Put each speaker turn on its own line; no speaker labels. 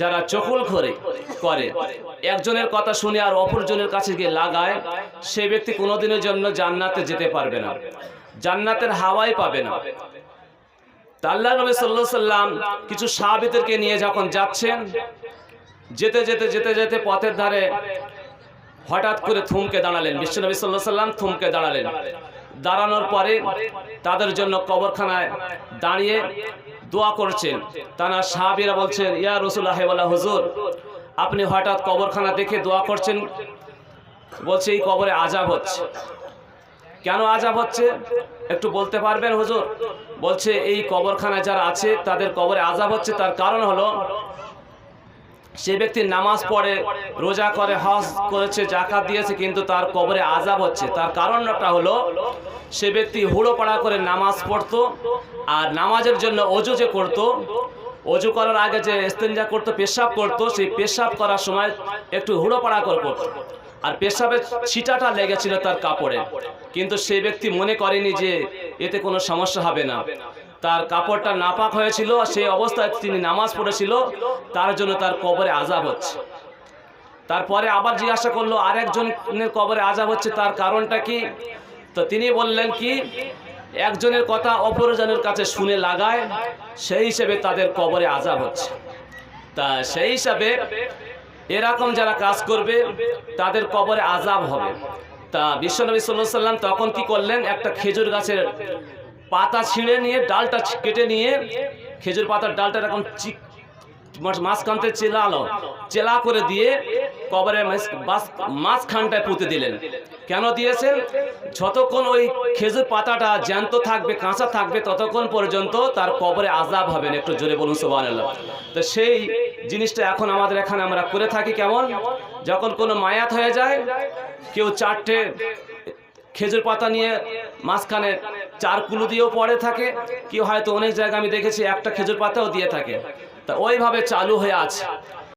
যারা চকুল করে করে। একজনের কথা শুনে আর অপরজনের কাছে গিয়ে লাগায়, সে ব্যক্তি কোনোদিনের জন্য জান্নাতে যেতে পারবে না। জান্নাতের হাওয়াই পাবে না। তা আল্লাহ নবী সাল্লাহ সাল্লাম কিছু সাহাবিদেরকে নিয়ে যখন যাচ্ছেন, যেতে যেতে যেতে যেতে পথের ধারে হঠাৎ করে থমকে দাঁড়ালেন। বিশ্বনবী সাল্লাহ সাল্লাম থমকে দাঁড়ালেন। দাঁড়ানোর পরে তাদের জন্য কবরখানায় দাঁড়িয়ে দোয়া করছেন। তানা সাহাবিরা বলছেন, ইয়া রসুল্লাহ হুজুর, আপনি হঠাৎ কবরখানা দেখে দোয়া করছেন? বলছে, এই কবরে আজাব হচ্ছে। কেন আজাব হচ্ছে? একটু বলতে পারবেন হুজুর? বলছে, এই কবরখানায় যারা আছে, তাদের কবরে আজাব হচ্ছে। তার কারণ হলো সে ব্যক্তি নামাজ পড়ে, রোজা করে, হজ করেছে, জাকাত দিয়েছে, কিন্তু তার কবরে আজাব হচ্ছে। তার কারণটা হলো, সে ব্যক্তি হুড়ো পাড়া করে নামাজ পড়তো আর নামাজের জন্য অজু যে করতো, অজু করার আগে যে ইস্তেঞ্জা করতো, পেশাব করতো, সেই পেশাব করার সময় একটু হুড়ো পাড়া করে করতো আর পেশাবের ছিটাটা লেগেছিল তার কাপড়ে। কিন্তু সেই ব্যক্তি মনে করেনি যে এতে কোনো সমস্যা হবে না। তার কাপড়টা নাপাক হয়েছিল, সেই অবস্থায় তিনি নামাজ পড়েছিল, তার জন্য তার কবরে আজাব হচ্ছে। তারপরে আবার জিজ্ঞাসা করল, আরেকজনের কবরে আজাব হচ্ছে, তার কারণটা কি? তো তিনি বললেন কি, একজনের কথা অপরজনের কাছে শুনে লাগায়, সেই হিসেবে তাদের কবরে আজাব হচ্ছে। তা সেই হিসাবে এরকম যারা কাজ করবে, তাদের কবরে আজাব হবে। তা বিশ্বনবী সাল্লাহ সাল্লাম তখন কি করলেন? একটা খেজুর গাছের পাতা ছিঁড়ে নিয়ে, ডালটা কেটে নিয়ে, খেজুর পাতার ডালটা এরকম চিক মাঝ- মাঝখানতে চেলালো। চেলা করে দিয়ে কবরে মাঝখানটায় পুঁতে দিলেন। কেন দিয়েছেন? যতক্ষণ ওই খেজুর পাতাটা জ্যান্ত থাকবে, কাঁচা থাকবে, ততক্ষণ পর্যন্ত তার কবরে আজাব হবে একটু জোরে বলুন সোবান তো সেই জিনিসটা এখন আমাদের এখানে আমরা করে থাকি কেমন? যখন কোনো মায়াত হয়ে যায়, কেউ চারটে খেজুর পাতা নিয়ে মাঝখানে চার কুলু দিয়েও পড়ে থাকে কি হয়তো অনেক জায়গায় আমি দেখেছি, একটা খেজুর পাতাও দিয়ে থাকে। তা ওইভাবে চালু হয়ে আছে।